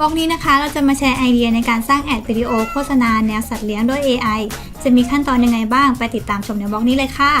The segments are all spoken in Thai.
บล็อกนี้นะคะเราจะมาแชร์ไอเดียในการสร้างแอดวิดีโอโฆษณาแนวสัตว์เลี้ยงด้วย AI จะมีขั้นตอนยังไงบ้างไปติดตามชมในบล็อกนี้เลยค่ะ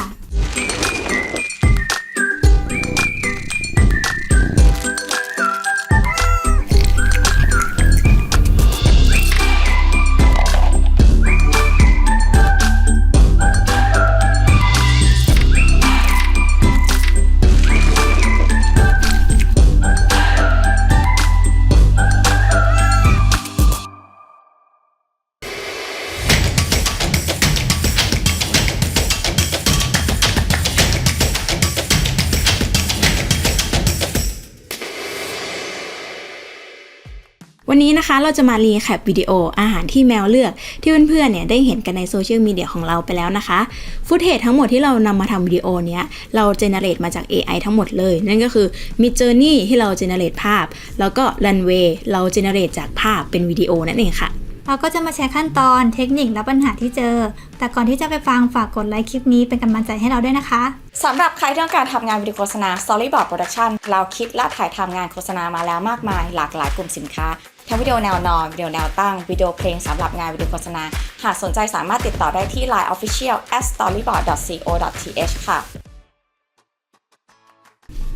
วันนี้นะคะเราจะมารีแคปวิดีโออาหารที่แมวเลือกที่เพื่อนๆเนี่ยได้เห็นกันในโซเชียลมีเดียของเราไปแล้วนะคะฟุตเทจทั้งหมดที่เรานำมาทำวิดีโอเนี้ยเราเจเนเรตมาจาก AI ทั้งหมดเลย นั่นก็คือมีเจอร์นี่ที่เราเจเนเรตภาพ แล้วก็รันเวย์เราเจเนเรตจากภาพเป็นวิดีโอนั่นเองค่ะ เราก็จะมาแชร์ขั้นตอนเทคนิคและปัญหาที่เจอ แต่ก่อนที่จะไปฟังฝากกดไลค์คลิปนี้เป็นกำลังใจให้เราด้วยนะคะ สำหรับใครที่ต้องการทำงานวิดีโฆษณา Storyboard Production เราคิดและถ่ายทำงานโฆษณามาแล้วมากมาย หลากหลายกลุ่มสินค้า ทั้งวิดีโอแนวนอน วิดีโอแนวตั้ง วิดีโอเพลงสำหรับงานวิดีโฆษณา หากสนใจสามารถติดต่อได้ที่ Line Official at storyboard.co.th ค่ะ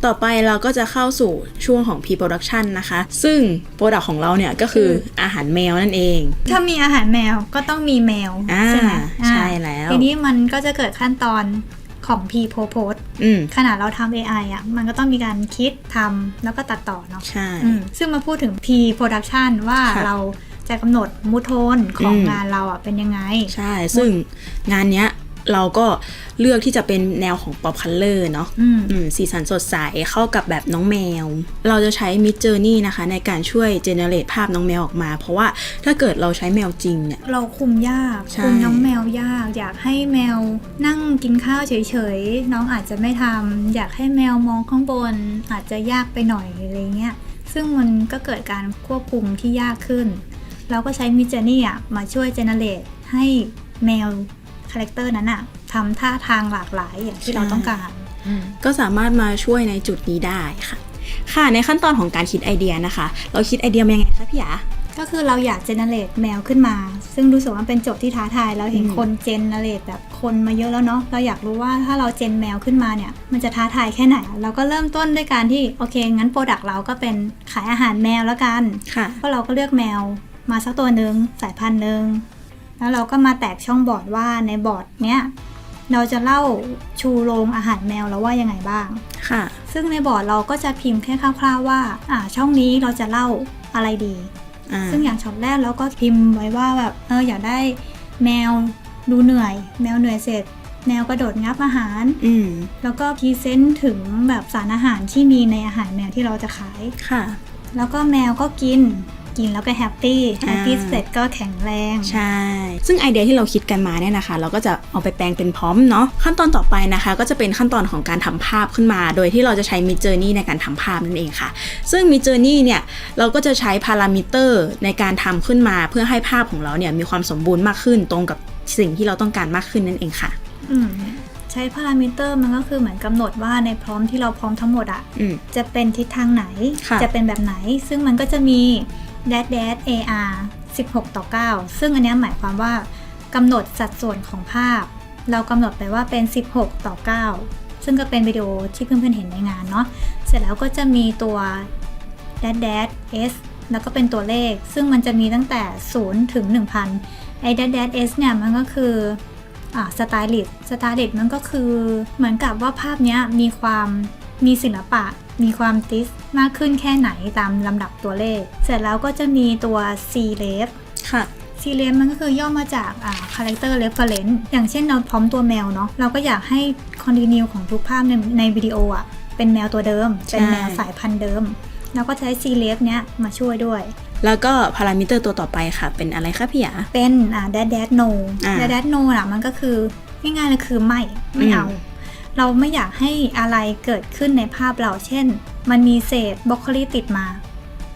ต่อไปเราก็จะเข้าสู่ช่วงของ P-Production นะคะ ซึ่งโปรดักของเราเนี่ยก็คืออาหารแมวนั่นเอง ถ้ามีอาหารแมวก็ต้องมีแมวอ่าใช่ไหมอ่าใช่แล้ว ทีนี้มันก็จะเกิดขั้นตอนของ P p o p o s อืมขนาดเราทำ AI อะ มันก็ต้องมีการคิดทำแล้วก็ตัดต่อเนาะใช่อืมซึ่งมาพูดถึง P production ว่าค่ะเราจะกำหนดมูโทนของอืมงานเราอะเป็นยังไง ใช่ ซึ่งงานเนี้ย เราก็เลือกที่จะเป็นแนวของ pop color เนาะอืมอืมสีสันสดใสเข้ากับแบบน้องแมว เราจะใช้ Mid Journey นะคะ ในการช่วย generate ภาพน้องแมวออกมา เพราะว่าถ้าเกิดเราใช้แมวจริงเนี่ย เราคุมยากใช่คุมน้องแมวยาก อยากให้แมวนั่งกินข้าวเฉยๆ น้องอาจจะไม่ทำอยากให้แมวมองข้างบน อาจจะยากไปหน่อยอะไรเงี้ยซึ่งมันก็เกิดการควบคุมที่ยากขึ้น เราก็ใช้มิจ j นี่อะมาช่วยเจเนเรตให้แมวคาแรคเตอร์นั้นอะทำท่าทางหลากหลายอย่างที่เราต้องการอืมก็สามารถมาช่วยในจุดนี้ได้ค่ะ ค่ะในขั้นตอนของการคิดไอเดียนะคะ เราคิดไอเดียมายังไงคะพี่หยาก็คือเราอยากเจเนเรตแมวขึ้นมา ซึ่งรู้สึกว่าเป็นโจทย์ที่ท้าทายเราเห็นอืมคนเจเนเรตแบบคนมาเยอะแล้วเนาะเราอยากรู้ว่าถ้าเราเจนแมวขึ้นมาเนี่ย มันจะท้าทายแค่ไหน เราก็เริ่มต้นด้วยการที่โอเค งั้นโปรดักต์เราก็เป็นขายอาหารแมวแล้วกันค่ะก็เราก็เลือกแมวมาสักตัวหนึ่งสายพันธุ์หนึ่ง แล้วเราก็มาแตกช่องบอร์ดว่าในบอร์ดเนี้ยเราจะเล่าชูโรงอาหารแมวแล้วว่ายังไงบ้าง ค่ะ ซึ่งในบอร์ดเราก็จะพิมพ์แค่คร่าวๆว่า อ่า ช่องนี้เราจะเล่าอะไรดีอ่าซึ่งอย่างช็อตแรกเราก็พิมพ์ไว้ว่าแบบ เอออยากได้แมวดูเหนื่อย แมวเหนื่อยเสร็จ แมวกระโดดงับอาหาร อืมแล้วก็พรีเซนต์ถึงแบบสารอาหารที่มีในอาหารแมวที่เราจะขาย ค่ะ แล้วก็แมวก็กิน กินแล้วก็แฮปปี้แฮปปี้อ่าเสร็จก็แข็งแรง ใช่ ซึ่งไอเดียที่เราคิดกันมาเนี่ยนะคะ เราก็จะเอาไปแปลงเป็นพร้อมเนาะขั้นตอนต่อไปนะคะ ก็จะเป็นขั้นตอนของการทำภาพขึ้นมา โดยที่เราจะใช้ Mid Journey ในการทำภาพนั่นเองค่ะ ซึ่ง Mid Journey เนี่ยเราก็จะใช้พารามิเตอร์ในการทำขึ้นมา เพื่อให้ภาพของเราเนี่ยมีความสมบูรณ์มากขึ้นตรงกับสิ่งที่เราต้องการมากขึ้นนั่นเองค่ะอืมใช้พารามิเตอร์มันก็คือเหมือนกำหนดว่าในพร้อมที่เราพร้อมทั้งหมดอะอืมจะเป็นทิศทางไหนค่ะจะเป็นแบบไหน ซึ่งมันก็จะมี dash dash AR 16 ต่อ 9 ซึ่งอันนี้หมายความว่ากำหนดสัดส่วนของภาพ เรากำหนดไปว่าเป็น 16 ต่อ 9 ซึ่งก็เป็นวิดีโอที่เพื่อนๆเห็นในงานเนาะเสร็จแล้วก็จะมีตัว dash dash S แล้วก็เป็นตัวเลข ซึ่งมันจะมีตั้งแต่ 0 ถึง 1,000 ไอ้ dash dash S เนี่ยมันก็คืออสไตลิสสไตลิสมันก็คือเหมือนกับว่าภาพนี้มีความ มีศิลปะ มีความติสมากขึ้นแค่ไหนตามลำดับตัวเลข เสร็จแล้วก็จะมีตัว C l e f ค่ะ C l e f มันก็คือย่อมาจากอ่า character reference อย่างเช่นเราพร้อมตัวแมวเนาะเราก็อยากให้ continue ของทุกภาพในในวิดีโออะเป็นแมวตัวเดิม เป็นแมวสายพันธุ์เดิม เราก็ใช้ C l e f เนี้ยมาช่วยด้วย แล้วก็พารามิเตอร์ตัวต่อไปค่ะ เป็นอะไรคะพี่หยาเป็นอ่า dash dash no อ่า dash dash no อะมันก็คือง่ายๆเลยคือไม่ไม่เอาอืม เราไม่อยากให้อะไรเกิดขึ้นในภาพเรา เช่น มันมีเศษบล็อกโคลีติดมา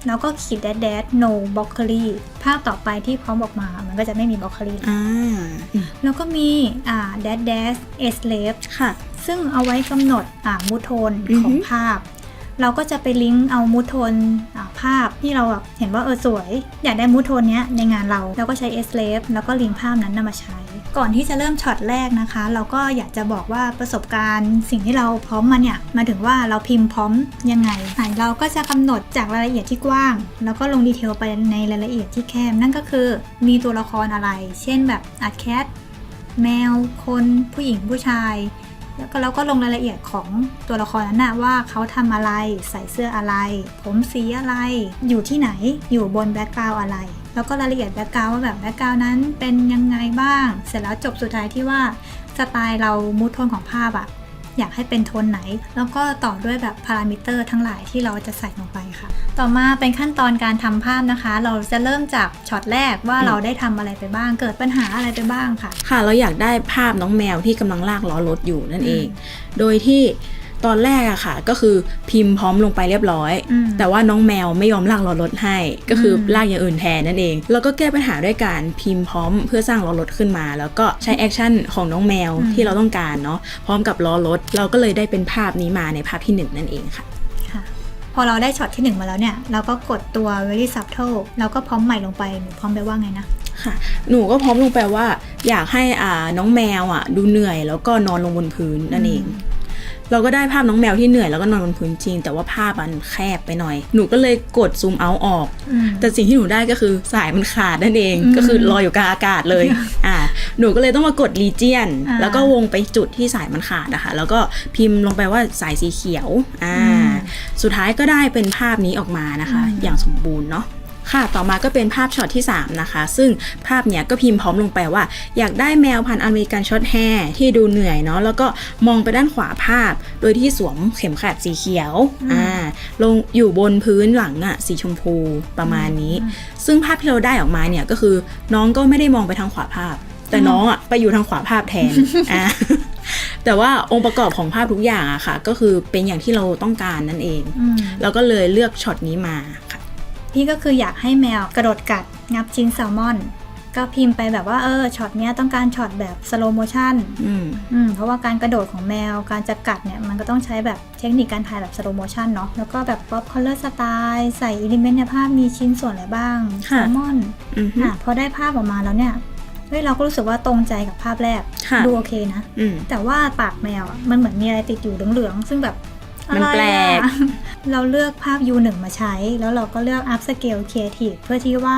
แล้วก็ขีด dash dash no บล็อกโคลีภาพต่อไปที่พร้อมออกมา มันก็จะไม่มีบล็อกโคลีอ่าอืมแล้วก็มีอ่า dash dash s l a v ค่ะ ซึ่งเอาไว้กำหนดอ่ามูโทนอือฮึของภาพ เราก็จะไปลิงก์เอามูโทนอ่า ภาพที่เราแบบเห็นว่าเออสวย อยากได้มูทโทนเนี้ยในงานเราเราก็ใช้ S l a v e แล้วก็ลิงก์ภาพนั้นนำมาใช้ ก่อนที่จะเริ่มช็อตแรกนะคะ เราก็อยากจะบอกว่าประสบการณ์ สิ่งที่เราพร้อมมาเนี่ยมาถึงว่าเราพิมพ์พร้อมยังไงเราก็จะกำหนดจากรายละเอียดที่กว้าง แล้วก็ลงดีเทลไปในรายละเอียดที่แคบนั่นก็คือมีตัวละครอะไร เช่นแบบอัดแคทแมวคนผู้หญิงผู้ชาย แล้วก็เราก็ลงรายละเอียดของตัวละครนั้นนะว่าเขาทำอะไรใส่เสื้ออะไร ผมสีอะไร อยู่ที่ไหนอยู่บนแบ็กกราวอะไร แล้วก็รายละเอียดแบ็กกราวว่าแบบแบ็กกราวนั้นเป็นยังไงบ้าง เสร็จแล้วจบสุดท้ายที่ว่าสไตล์เรามูทโทนของภาพอะ อยากให้เป็นโทนไหน แล้วก็ต่อด้วยแบบพารามิเตอร์ทั้งหลายที่เราจะใส่ลงไปค่ะ ต่อมาเป็นขั้นตอนการทำภาพนะคะ เราจะเริ่มจากช็อตแรกว่าเราได้ทำอะไรไปบ้าง เกิดปัญหาอะไรไปบ้างค่ะ ค่ะ เราอยากได้ภาพน้องแมวที่กำลังลากล้อรถอยู่นั่นเองอืโดยที่ ตอนแรกอะค่ะ ก็คือพิมพ์พร้อมลงไปเรียบร้อยอืมแต่ว่าน้องแมวไม่ยอมลากล้อรถให้ ก็คืออมลากอย่างอื่นแทนนั่นเอง แล้วก็แก้ปัญหาด้วยการพิมพ์พร้อมเพื่อสร้างล้อรถขึ้นมา แล้วก็ใช้แอคชั่นของน้องแมวที่เราต้องการเนาะพร้อมกับล้อรถ เราก็เลยได้เป็นภาพนี้มาในภาพที่หนึ่งนั่นเองค่ะค่ะพอเราได้ช็อตที่หนึ่งมาแล้วเนี่ย เราก็กดตัว very subtle แล้วก็พร้อมใหม่ลงไปหนูพร้อมไปว่าไงนะค่ะ หนูก็พร้อมลงไปว่า อยากให้อ่าน้องแมวอะ ดูเหนื่อยแล้วก็นอนลงบนพื้นนั่นเองอืม เราก็ได้ภาพน้องแมวที่เหนื่อยแล้วก็นอนบนพื้นจริง แต่ว่าภาพมันแคบไปหน่อย หนูก็เลยกดซูมเอาออกอืมแต่สิ่งที่หนูได้ก็คือสายมันขาดนั่นเองอืมก็คือลอยอยู่กลางอากาศเลย อ่า หนูก็เลยต้องมากดรีเจียนอ่าแล้วก็วงไปจุดที่สายมันขาดนะคะแล้วก็พิมพ์ลงไปว่าสายสีเขียว อ่าอืมสุดท้ายก็ได้เป็นภาพนี้ออกมานะคะอืมอย่างสมบูรณ์เนาะ ค่ะต่อมาก็เป็นภาพช็อตที่ 3 นะคะ ซึ่งภาพเนี้ยก็พิมพ์พร้อมลงไปว่า อยากได้แมวพันธุ์อเมริกันช็อตแฮร์ที่ดูเหนื่อยเนาะแล้วก็มองไปด้านขวาภาพ โดยที่สวมเข็มขัดสีเขียวอ่าลงอยู่บนพื้นหลังอะสีชมพูประมาณนี้ ซึ่งภาพที่เราได้ออกมาเนี่ยก็คือน้องก็ไม่ได้มองไปทางขวาภาพ แต่น้องอะไปอยู่ทางขวาภาพแทนอ่าแต่ว่าองค์ประกอบของภาพทุกอย่างอะค่ะ ก็คือเป็นอย่างที่เราต้องการนั่นเองอืมเราก็เลยเลือกช็อตนี้มาค่ะ พี่ก็คืออยากให้แมวกระโดดกัดงับชิ้นแซลมอน ก็พิมพ์ไปแบบว่าเออช็อตเนี้ยต้องการช็อตแบบสโลโมชั่นอืมอืมเพราะว่าการกระโดดของแมวการจะกัดเนี่ยมันก็ต้องใช้แบบเทคนิคการถ่ายแบบสโลโมชันเนาะแล้วก็แบบป๊อปคอลเลอร์สไตล์ใส่อิเลเมนต์ในภาพมีชิ้นส่วนอะไรบ้างแซค่ะลมอนอือฮึอะพอได้ภาพออกมาแล้วเนี่ยเฮ้ยเราก็รู้สึกว่าตรงใจกับภาพแรกค่ะ ดูโอเคนะ อืมแต่ว่าปากแมวอะมันเหมือนมีอะไรติดอยู่เหลืองๆซึ่งแบบ มันแปลกอะไรอะเราเลือกภาพ U1 มาใช้ แล้วเราก็เลือก Up Scale Creative เพื่อที่ว่า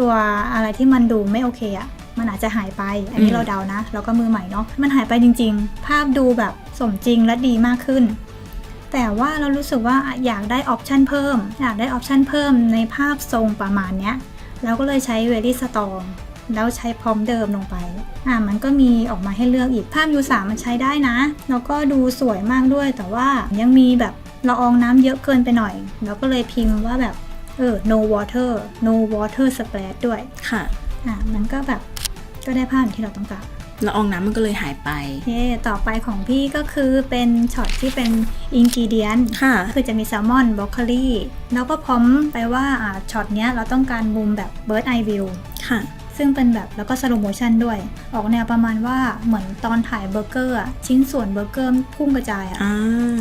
ตัวอะไรที่มันดูไม่โอเคอะมันอาจจะหายไป อันนี้เราเดานะ เราก็มือใหม่เนาะ มันหายไปจริง ๆ ภาพดูแบบสมจริงและดีมากขึ้น แต่ว่าเรารู้สึกว่าอยากได้ออปชันเพิ่ม อยากได้ออปชันเพิ่มในภาพทรงประมาณเนี้ย เราก็เลยใช้ Very Strong แล้วใช้พร้อมเดิมลงไป อ่ามันก็มีออกมาให้เลือกอีกภาพ U3 มันใช้ได้นะ แล้วก็ดูสวยมากด้วย แต่ว่ายังมีแบบละอองน้ำเยอะเกินไปหน่อยเราก็เลยพิมพ์ว่าแบบเออ no water no water splash ด้วย ค่ะ อ่ามันก็แบบก็ได้ภาพที่เราต้องการละอองน้ำมันก็เลยหายไปเย่ต่อไปของพี่ก็คือเป็นช็อตที่เป็นอินกิเดียนค่ะ คือจะมีแซลมอนบรอกโคลีแล้วก็พร้อมไปว่าอ่าช็อตเนี้ยเราต้องการมุมแบบ bird eye view ค่ะ ซึ่งเป็นแบบแล้วก็สโลโมชันด้วย ออกแนวประมาณว่าเหมือนตอนถ่ายเบอร์เกอร์อะชิ้นส่วนเบอร์เกอร์พุ่งกระจายอะอ่า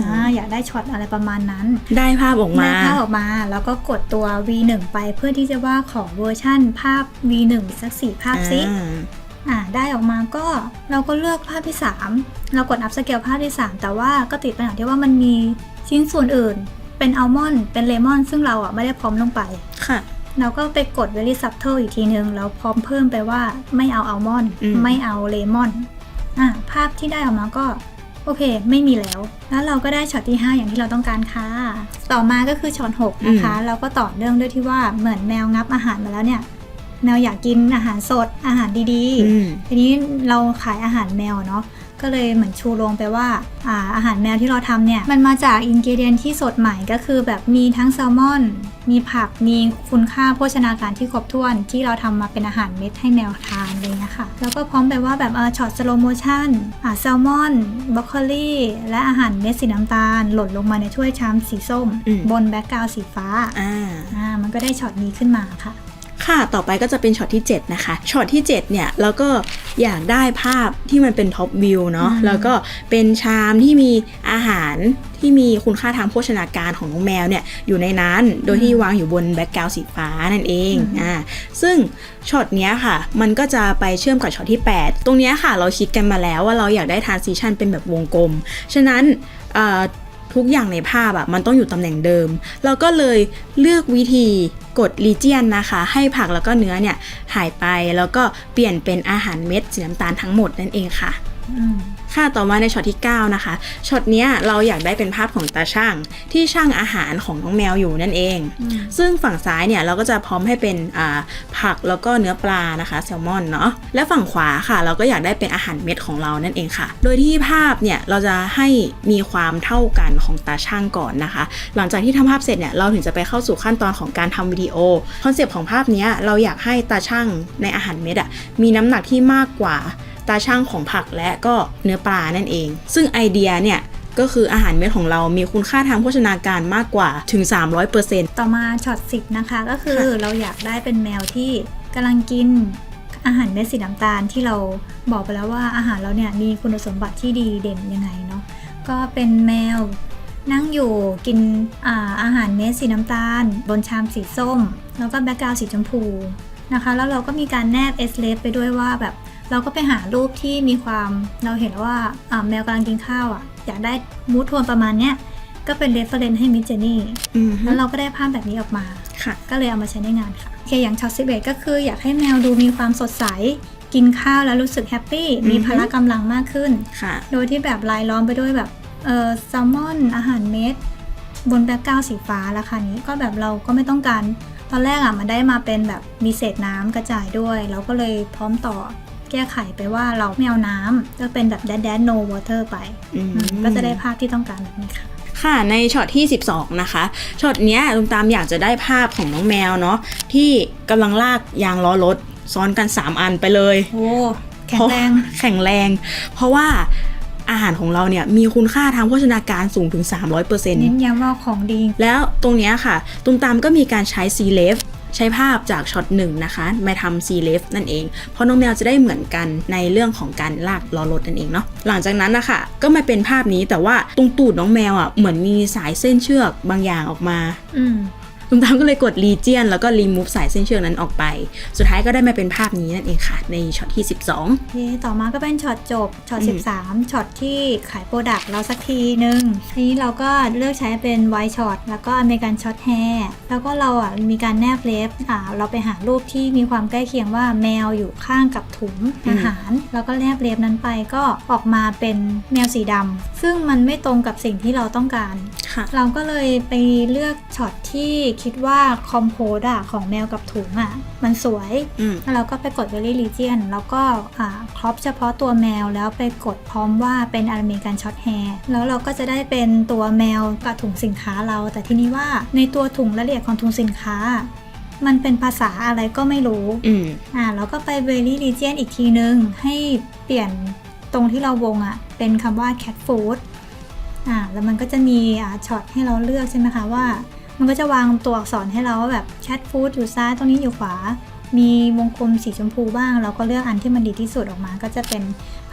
อ่าอยากได้ช็อตอะไรประมาณนั้น ได้ภาพออกมาได้ภาพออกมา แล้วก็กดตัว V1 ไปเพื่อที่จะว่าขอเวอร์ชั่นภาพ V1 สักสี่ภาพซิอ่าอ่าได้ออกมาก็เราก็เลือกภาพที่ 3 เรากดอัพสเกลภาพที่ 3 แต่ว่าก็ติดปัญหาที่ว่ามันมีชิ้นส่วนอื่น เป็นอัลมอนด์เป็นเลมอน ซึ่งเราอะไม่ได้พร้อมลงไปค่ะ เราก็ไปกด very subtle อีกทีนึง แล้วพร้อมเพิ่มไปว่าไม่เอาอัลมอนด์อืมไม่เอาเลมอนอะภาพที่ได้ออกมาก็โอเค ไม่มีแล้ว แล้วเราก็ได้ช็อตที่ 5 อย่างที่เราต้องการค่ะ ต่อมาก็คือช็อต6นะคะ เราก็ต่อเนื่องด้วยที่ว่าเหมือนแมวงับอาหารมาแล้วเนี่ย แมวอยากกินอาหารสดอาหารดีอืมๆทีนี้เราขายอาหารแมวเนาะ ก็เลยเหมือนชูโรงไปว่าอ่าอาหารแมวที่เราทำเนี่ยมันมาจากอินกิเดียนที่สดใหม่ก็คือแบบมีทั้งแซลมอน มีผักมีคุณค่าโภชนาการที่ครบถ้วนที่เราทำมาเป็นอาหารเม็ดให้แมวทานอะไรเงี้ยค่ะแล้วก็พร้อมไปว่าแบบเออช็อตสโลโมชั่นอ่าแซลมอนบรอกโคลีและอาหารเม็ดสีน้ำตาล หล่นลงมาในถ้วยชามสีส้มอืมบนแบ็กกราวสีฟ้าอ่าอ่ามันก็ได้ช็อตนี้ขึ้นมาค่ะ ค่ะต่อไปก็จะเป็นช็อตที่ 7 นะคะช็อตที่ 7 เนี่ยเราก็อยากได้ภาพที่มันเป็นท็อปวิวเนาะอืมแล้วก็เป็นชามที่มีอาหารที่มีคุณค่าทางโภชนาการของน้องแมวเนี่ยอยู่ในนั้นโดยที่วางอยู่บนแบ็กกราวด์สีฟ้านั่นเองอ่าซึ่งช็อตเนี้ยค่ะ มันก็จะไปเชื่อมกับช็อตที่ 8 ตรงเนี้ยค่ะ เราคิดกันมาแล้วว่าเราอยากได้ทรานซิชันเป็นแบบวงกลม ฉะนั้นเอ่อ ทุกอย่างในภาพอะมันต้องอยู่ตำแหน่งเดิม เราก็เลยเลือกวิธีกดลีเจียนะคะ ให้ผักแล้วก็เนื้อเนี่ยหายไปแล้วก็เปลี่ยนเป็นอาหารเม็ดสีน้ำตาลทั้งหมดนั่นเองค่ะ อืม ค่ะต่อมาในช็อตที่ 9 นะคะช็อตเนี้ยเราอยากได้เป็นภาพของตาช่างที่ช่างอาหารของน้องแมวอยู่นั่นเองอืมซึ่งฝั่งซ้ายเนี่ยเราก็จะพร้อมให้เป็นอ่าผักแล้วก็เนื้อปลานะคะแซลมอนเนาะและฝั่งขวาค่ะ เราก็อยากได้เป็นอาหารเม็ดของเรานั่นเองค่ะ โดยที่ภาพเนี่ยเราจะให้มีความเท่ากันของตาช่างก่อนนะคะ หลังจากที่ทำภาพเสร็จเนี่ยเราถึงจะไปเข้าสู่ขั้นตอนของการทำวิดีโอคอนเซปต์ของภาพเนี้ยเราอยากให้ตาช่างในอาหารเม็ดอะมีน้ำหนักที่มากกว่า ตาช่างของผักและก็เนื้อปลานั่นเอง ซึ่งไอเดียเนี่ยก็คืออาหารเม็ดของเรามีคุณค่าทางโภชนาการมากกว่าถึง 300%ต่อมาช็อตสิบนะคะก็คือเราอยากได้เป็นแมวที่กำลังกินอาหารเม็ดสีน้ำตาลที่เราบอกไปแล้วว่าอาหารเราเนี่ยมีคุณสมบัติที่ดีเด่นยังไงเนาะก็เป็นแมวนั่งอยู่กินอาอาหารเม็ดสีน้ำตาล บนชามสีส้ม แล้วก็แบ็กกราวด์สีชมพูนะคะ แล้วเราก็มีการแนบเอสเลไปด้วยว่าแบบ เราก็ไปหารูปที่มีความเราเห็นว่าอ่าแมวกำลังกินข้าวอะ อยากได้มูทโทนประมาณเนี้ยก็เป็นเรฟเฟรนซ์ให้มิจเจนี่อืมแล้วเราก็ได้ภาพแบบนี้ออกมาค่ะ ก็เลยเอามาใช้ในงานค่ะโอเคอย่างช็อตสิบเอ็ดก็คืออยากให้แมวดูมีความสดใส กินข้าวแล้วรู้สึกแฮปปี้มีอือฮึพละกำลังมากขึ้นค่ะ โดยที่แบบรายล้อมไปด้วยแบบเออแซลมอนอาหารเม็ดบนแบ็กกราวด์สีฟ้าราคานี้ก็แบบเราก็ไม่ต้องการ ตอนแรกอะมันได้มาเป็นแบบมีเศษน้ำกระจายด้วย เราก็เลยพร้อมต่อ แก้ไขไปว่าเราไม่เอาน้ำก็เป็นแบบแดดแดด no water ไปอืมอืมก็จะได้ภาพที่ต้องการแบบนี้ค่ะค่ะในช็อตที่ 12 นะคะช็อตเนี้ยลุงตามอยากจะได้ภาพของน้องแมวเนาะที่กำลังลากยางล้อรถซ้อนกัน 3 อันไปเลยโอ้แข็งแรงเพาะแข็งแรง เพราะว่าอาหารของเราเนี่ยมีคุณค่าทางโภชนาการสูงถึง 300%เน้นย้ำว่าของดี แล้วตรงเนี้ยค่ะ ตุมตามก็มีการใช้ C l e f ใช้ภาพจากช็อตหนึ่งนะคะมาทำซีเลฟนั่นเอง เพราะน้องแมวจะได้เหมือนกันในเรื่องของการลากล้อรถนั่นเองเนาะหลังจากนั้นนะคะก็มาเป็นภาพนี้แต่ว่าตรงตูดน้องแมวอะเหมือนมีสายเส้นเชือกบางอย่างออกมา อื ตุมตามก็เลยกด Legion แล้วก็ remove สายเส้นเชือกนั้นออกไป สุดท้ายก็ได้มาเป็นภาพนี้นั่นเองค่ะ ในช็อตที่ 12โอเคต่อมาก็เป็นช็อตจบช็อตอืม13ช็อตที่ขายโปรดักต์เราสักทีหนึ่งทีนี้เราก็เลือกใช้เป็นไวช็อตแล้วก็อเมริกันช็อตแฮร์แล้วก็เราอะมีการแนบเล็บอ่าเราไปหารูปที่มีความใกล้เคียงว่าแมวอยู่ข้างกับถุงอาหาร แล้วก็แนบเล็บนั้นไปก็ออกมาเป็นแมวสีดำซึ่งมันไม่ตรงกับสิ่งที่เราต้องการค่ะเราก็เลยไปเลือกช็อตที่คิดว่าคอมโพสอะของแมวกับถุงอะมันสวย อืม แล้วเราก็ไปกด Very Region แล้วก็อ่าครอปเฉพาะตัวแมวแล้วไปกดพร้อมว่าเป็นอเมริกันช็อตแฮร์แล้วเราก็จะได้เป็นตัวแมวกับถุงสินค้าเรา แต่ทีนี้ว่าในตัวถุงรายละเอียดของถุงสินค้า มันเป็นภาษาอะไรก็ไม่รู้ อืม อ่าเราก็ไป Very Region อีกทีนึง ให้เปลี่ยนตรงที่เราวงอะเป็นคำว่า cat food อ่าแล้วมันก็จะมีอ่าช็อตให้เราเลือกใช่ไหมคะว่า มันก็จะวางตัวอักษรให้เราว่าแบบ cat food อยู่ซ้ายตรงนี้อยู่ขวา มีวงกลมสีชมพูบ้าง เราก็เลือกอันที่มันดีที่สุดออกมา ก็จะเป็น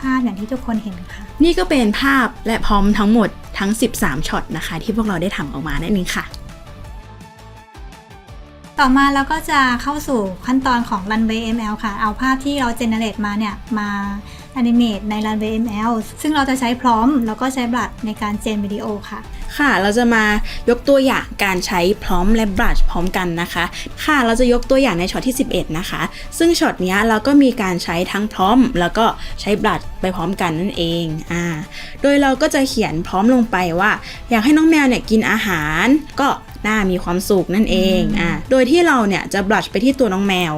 ภาพอย่างที่ทุกคนเห็นค่ะ นี่ก็เป็นภาพและพร้อมทั้งหมดทั้ง 13ช็อตนะคะ ที่พวกเราได้ทำออกมานั่นเองค่ะ ต่อมาเราก็จะเข้าสู่ขั้นตอนของ Runway ML ค่ะ เอาภาพที่เราเจเนเรตมาเนี่ยมา แอนิเมตใน Runway ML ซึ่งเราจะใช้พร้อมแล้วก็ใช้บลัดในการเจนวิดีโอค่ะค่ะเราจะมายกตัวอย่างการใช้พร้อมและบลัชพร้อมกันนะคะ ค่ะเราจะยกตัวอย่างในช็อตที่ 11 นะคะ ซึ่งช็อตเนี้ยเราก็มีการใช้ทั้งพร้อม แล้วก็ใช้บลัชไปพร้อมกันนั่นเองอ่าโดยเราก็จะเขียนพร้อมลงไปว่า อยากให้น้องแมวเนี่ยกินอาหาร ก็น่ามีความสุขนั่นเองอ่าโดยที่เราเนี่ยจะบลัชไปที่ตัวน้องแมว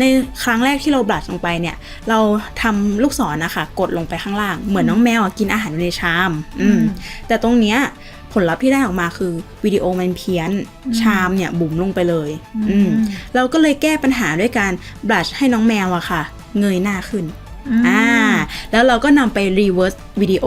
ในครั้งแรกที่เราบลัชลงไปเนี่ย เราทำลูกศรนะคะกดลงไปข้างล่าง เหมือนน้องแมวอะกินอาหารอยู่ในชาม อืม แต่ตรงเนี้ยผลลัพธ์ที่ได้ออกมาคือวิดีโอมันเพี้ยนอืมชามเนี่ยบุ๋มลงไปเลยอืมอืมเราก็เลยแก้ปัญหาด้วยการบลัชให้น้องแมวอะค่ะ เงยหน้าขึ้นมอ่าแล้วเราก็นำไปรีเวิร์ส วิดีโอ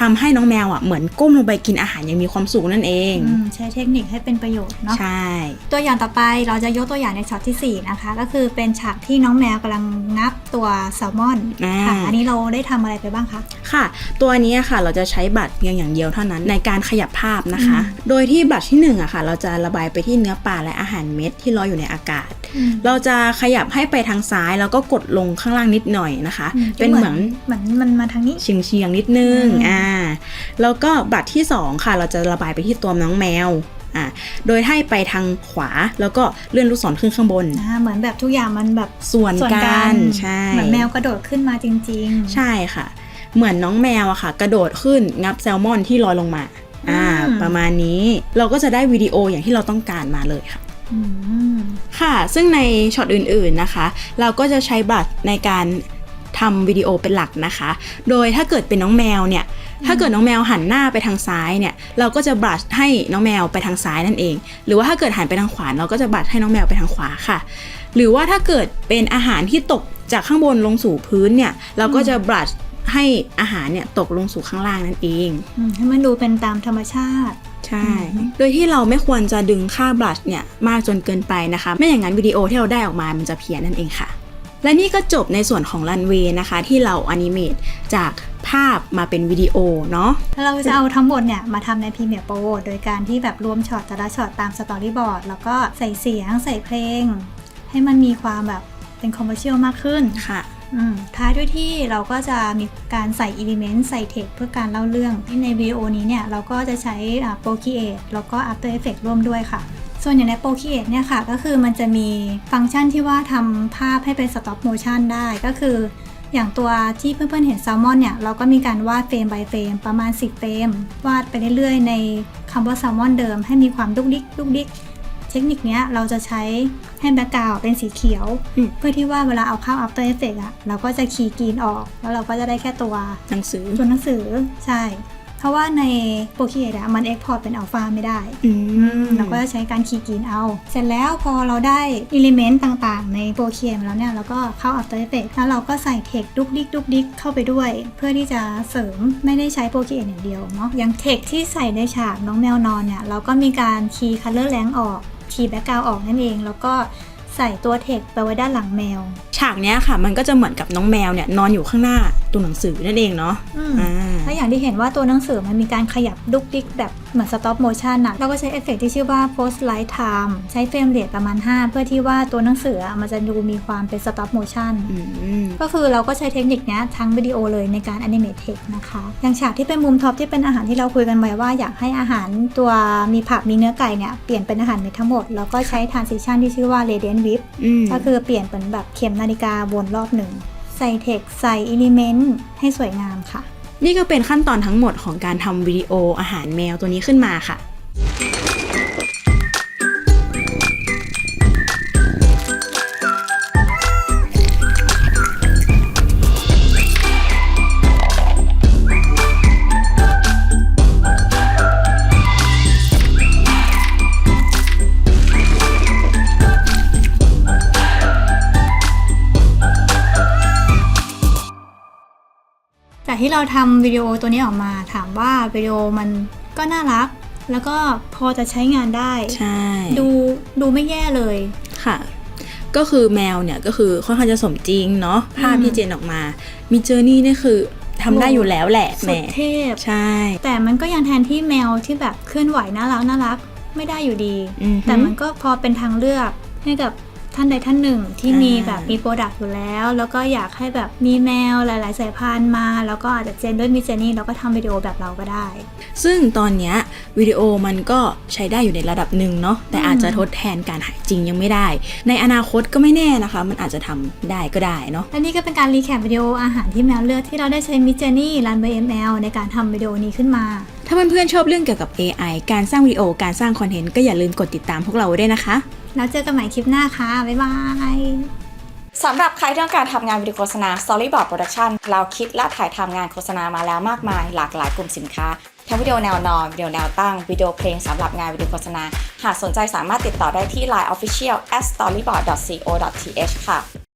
ทำให้น้องแมวอะเหมือนก้มลงไปกินอาหารอยังมีความสุขนั่นเองอืมใช้เทคนิคให้เป็นประโยชน์เนาะใช่ ตัวอย่างต่อไปเราจะยกตัวอย่างในช็อตที่ 4 นะคะ ก็คือเป็นฉากที่น้องแมวกำลังงับตัวแซลมอนอ่าค่ะอันนี้เราได้ทำอะไรไปบ้างคะค่ะ ตัวนี้ค่ะเราจะใช้บัตรเพียงอย่างเดียวเท่านั้นในการขยับภาพนะคะอืมโดยที่บัตรที่หนึ่งอะค่ะ เราจะระบายไปที่เนื้อปลาและอาหารเม็ดที่ลอยอยู่ในอากาศ เราจะขยับให้ไปทางซ้ายแล้วก็กดลงข้างล่างนิดหน่อยนะคะอืมเป็นเหมือนเหมือนมันมาทางนี้เฉียงเฉียงๆนิดนึงอืมอ่าแล้วก็บัตรที่สองค่ะ เราจะระบายไปที่ตัวน้องแมวอ่าโดยให้ไปทางขวาแล้วก็เลื่อนลูกศรขึ้นข้างบนอ่าเหมือนแบบทุกอย่างมันแบบส่วนส่วนกักันใช่เหมือนแมวกระโดดขึ้นมาจริง ๆ ใช่ค่ะ เหมือนน้องแมวอะค่ะ กระโดดขึ้นงับแซลมอนที่ลอยลงมาอ่าอืมประมาณนี้เราก็จะได้วิดีโออย่างที่เราต้องการมาเลยค่ะอืมค่ะ ซึ่งในช็อตอื่นๆนะคะ เราก็จะใช้บัตรในการ ทำวิดีโอเป็นหลักนะคะ โดยถ้าเกิดเป็นน้องแมวเนี่ย ถ้าเกิดน้องแมวหันหน้าไปทางซ้ายเนี่ย เราก็จะบัตรให้น้องแมวไปทางซ้ายนั่นเอง หรือว่าถ้าเกิดหันไปทางขวา เราก็จะบัตรให้น้องแมวไปทางขวาค่ะ หรือว่าถ้าเกิดเป็นอาหารที่ตกจากข้างบนลงสู่พื้นเนี่ย เราก็จะบัตรให้อาหารเนี่ยตกลงสู่ข้างล่างนั่นเองอืมให้มันดูเป็นตามธรรมชาติใช่อืมโดยที่เราไม่ควรจะดึงค่าบลัชเนี่ยมากจนเกินไปนะคะ ไม่อย่างนั้นวิดีโอที่เราได้ออกมา มันจะเพี้ยนนั่นเองค่ะ และนี่ก็จบในส่วนของรันเวย์นะคะ ที่เราอนิเมตจากภาพมาเป็นวิดีโอเนาะแล้วเราจะเอาทั้งหมดเนี่ย มาทำใน Premiere Pro โดยการที่แบบรวมช็อตแต่ละช็อตตามสตอรี่บอร์ดแล้วก็ใส่เสียงใส่เพลง ให้มันมีความแบบเป็นคอมเมอร์เชียลมากขึ้นค่ะอืมท้ายด้วยที่เราก็จะมีการใส่อิเลเมนต์ใส่เทคเพื่อการเล่าเรื่องในวิดีโอนี้เนี่ย เราก็จะใช้อ่า Procreate แล้วก็ After Effects ร่วมด้วยค่ะ ส่วนอย่างใน Procreate เนี่ยค่ะก็คือมันจะมีฟังก์ชันที่ว่าทำภาพให้เป็น Stop Motion ได้ก็คือ อย่างตัวที่เพื่อนๆเห็นแซลมอนเนี่ยเราก็มีการวาดเฟรม by เฟรมประมาณ 10 เฟรม วาดไปเรื่อยๆ ในคำว่าแซลมอนเดิมให้มีความดุกดิกดุกดิกเทคนิคเนี้ยเราจะใช้ให้แบ็กกราวเป็นสีเขียวอืมเพื่อที่ว่าเวลาเอาเข้า After Effects อะเราก็จะคีย์กรีนออก แล้วเราก็จะได้แค่ตัวหนังสือตัวหนังสือใช่ เพราะว่าใน Procreate อะมัน Export เป็นอัลฟาไม่ได้อืมเราก็จะใช้การคีย์กรีนเอา เสร็จแล้วพอเราได้อิเลเมนต์ต่างๆ ในโปรเคียมแล้วเนี่ยเราก็เข้า After Effects แล้วเราก็ใส่เทคดุกดิกดุกดิกเข้าไปด้วย เพื่อที่จะเสริมไม่ได้ใช้โปรเคียอย่างเดียวเนาะอย่างเทคที่ใส่ในฉากน้องแมวนอนเนี่ยเราก็มีการคีย์คัลเลอร์แรงออกคีย์แบ็กกราวออกนั่นเองแล้วก็ใส่ตัวเทคไปไว้ด้านหลังแมว ฉากเนี้ยค่ะ มันก็จะเหมือนกับน้องแมวเนี่ยนอนอยู่ข้างหน้าตัวหนังสือนั่นเองเนาะอืม อ่าถ้าอย่างที่เห็นว่าตัวหนังสือมันมีการขยับดุกดิกแบบเหมือน stop motion นะเราก็ใช้เอฟเฟกต์ที่ชื่อว่า post light time ใช้เฟรมเรทประมาณ 5 เพื่อที่ว่าตัวหนังสืออะมันจะดูมีความเป็น stop motion อืมก็คือเราก็ใช้เทคนิคเนี้ยทั้งวิดีโอเลยในการ animate text นะคะอย่างฉากที่เป็นมุมท็อปที่เป็นอาหารที่เราคุยกันไว้ว่าอยากให้อาหารตัวมีผักมีเนื้อไก่เนี่ยเปลี่ยนเป็นอาหารเม็ดทั้งหมดแล้วก็ใช้ transition ที่ชื่อว่า radiant whip อืมก็คือเปลี่ยนเป็นแบบเข็มนาฬิกาวนรอบหนึ่งใส่เทคใส่อิเลเมนต์ให้สวยงามค่ะ นี่ก็เป็นขั้นตอนทั้งหมดของการทำวิดีโออาหารแมวตัวนี้ขึ้นมาค่ะ ที่เราทำวิดีโอตัวนี้ออกมา ถามว่าวิดีโอมันก็น่ารัก แล้วก็พอจะใช้งานได้ ใช่ ดูดูไม่แย่เลยค่ะ ก็คือแมวเนี่ยก็คือค่อนข้างจะสมจริงเนาะภาพที่เจนออกมา มีเจอร์นี่นี่คือทำได้อยู่แล้วแหละแหสุม่ดเทพใช่ แต่มันก็ยังแทนที่แมวที่แบบเคลื่อนไหวน่ารักน่ารักไม่ได้อยู่ดีอือฮึแต่มันก็พอเป็นทางเลือกให้กับ ท่านใดท่านหนึ่งที่อ่ามีมีแบบมีโปรดักต์อยู่แล้ว แล้วก็อยากให้แบบมีแมวหลาย ๆ สายพันธุ์มา แล้วก็อาจจะเจนด้วยมิเจนี่แล้วก็ทำวิดีโอแบบเราก็ได้ ซึ่งตอนเนี้ยวิดีโอมันก็ใช้ได้อยู่ในระดับหนึ่งเนาะแต่อืมอาจจะทดแทนการหายจริงยังไม่ได้ ในอนาคตก็ไม่แน่นะคะ มันอาจจะทำได้ก็ได้เนาะและนี่ก็เป็นการรีแคปวิดีโออาหารที่แมวเลือกที่เราได้ใช้มิเจนี่รันเบย์ ML ในการทำวิดีโอนี้ขึ้นมาถ้าเพื่อนๆชอบเรื่องเกี่ยวกับ AI การสร้างวิดีโอ การสร้างคอนเทนต์ก็อย่าลืมกดติดตามพวกเราไว้ด้วยนะคะ แล้วเจอกันใหม่คลิปหน้าค่ะ บ๊ายบายสำหรับใครที่ต้องการทำงานวิดีโฆษณา Storyboard Production เราคิดและถ่ายทำงานโฆษณามาแล้วมากมาย หลากหลายกลุ่มสินค้า ทั้งวิดีโอแนวนอน วิดีโอแนวตั้ง วิดีโอเพลงสำหรับงานวิดีโฆษณา หากสนใจสามารถติดต่อได้ที่ Line Official at storyboard.co.th ค่ะ